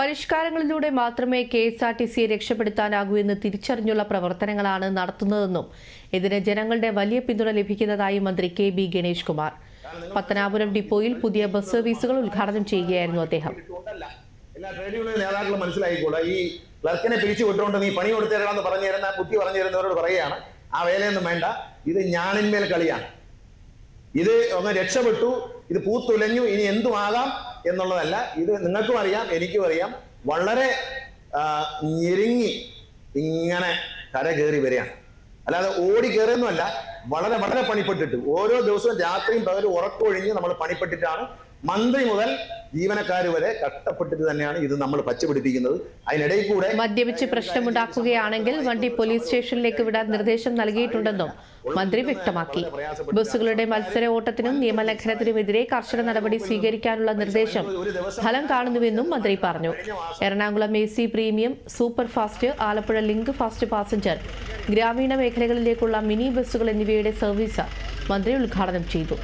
പരിഷ്കാരങ്ങളിലൂടെ മാത്രമേ K S R T സിയെ രക്ഷപ്പെടുത്താനാകൂ എന്ന് തിരിച്ചറിഞ്ഞുള്ള പ്രവർത്തനങ്ങളാണ് നടത്തുന്നതെന്നും ഇതിന് ജനങ്ങളുടെ വലിയ പിന്തുണ ലഭിക്കുന്നതായി മന്ത്രി കെ ബി ഗണേഷ് കുമാർ. പത്തനാപുരം ഡിപ്പോയിൽ പുതിയ ബസ് സർവീസുകൾ ഉദ്ഘാടനം ചെയ്യുകയായിരുന്നു അദ്ദേഹം. എല്ലാ ട്രേഡ് യൂണിയൻ നേതാക്കളും മനസ്സിലായിക്കൂടാ. ഈ ക്ലർക്കിനെ പിരിച്ചു വിട്ടുകൊണ്ട് നീ പണി കൊടുത്തു തരണമെന്ന് പറഞ്ഞു തരുന്ന ബുദ്ധി പറഞ്ഞു തരുന്നവരോട് പറയുകയാണ് ആ വേലയൊന്നും വേണ്ട. ഇത് ഞാനിന്മേൽ കളിയാണ്. ഇത് ഒന്ന് രക്ഷപ്പെട്ടു ഇത് പൂത്തുലഞ്ഞു ഇനി എന്തുമാകാം എന്നുള്ളതല്ല. ഇത് നിങ്ങൾക്കും അറിയാം എനിക്കും അറിയാം. വളരെ ഞെരുങ്ങി ഇങ്ങനെ കര കയറി വരികയാണ്. അല്ലാതെ ഓടി കയറിയൊന്നുമല്ല വളരെ വളരെ പണിപ്പെട്ടിട്ട് ഓരോ ദിവസവും രാത്രിയും പകലും ഉറക്കമൊഴിഞ്ഞ് നമ്മൾ പണിപ്പെട്ടിട്ടാണ് മന്ത്രി മുതൽ ജീവനക്കാർ വരെ കഷ്ടപ്പെട്ടിട്ട് തന്നെയാണ് ഇത് നമ്മൾ പച്ചപിടിപ്പിക്കുന്നത്. അതിനിടയിൽ കൂടെ മദ്യപിച്ച് പ്രശ്നമുണ്ടാക്കുകയാണെങ്കിൽ വണ്ടി പോലീസ് സ്റ്റേഷനിലേക്ക് വിടാൻ നിർദ്ദേശം നൽകിയിട്ടുണ്ടെന്നും മന്ത്രി വ്യക്തമാക്കി. ബസ്സുകളുടെ മത്സര ഓട്ടത്തിനും നിയമലംഘനത്തിനുമെതിരെ കർശന നടപടി സ്വീകരിക്കാനുള്ള നിർദ്ദേശം ഫലം കാണുന്നുവെന്നും മന്ത്രി പറഞ്ഞു. Ernakulam A C premium super fast Alappuzha link fast passenger ഗ്രാമീണ മേഖലകളിലേക്കുള്ള മിനി ബസ്സുകൾ എന്നിവയുടെ സർവീസ് മന്ത്രി ഉദ്ഘാടനം ചെയ്തു.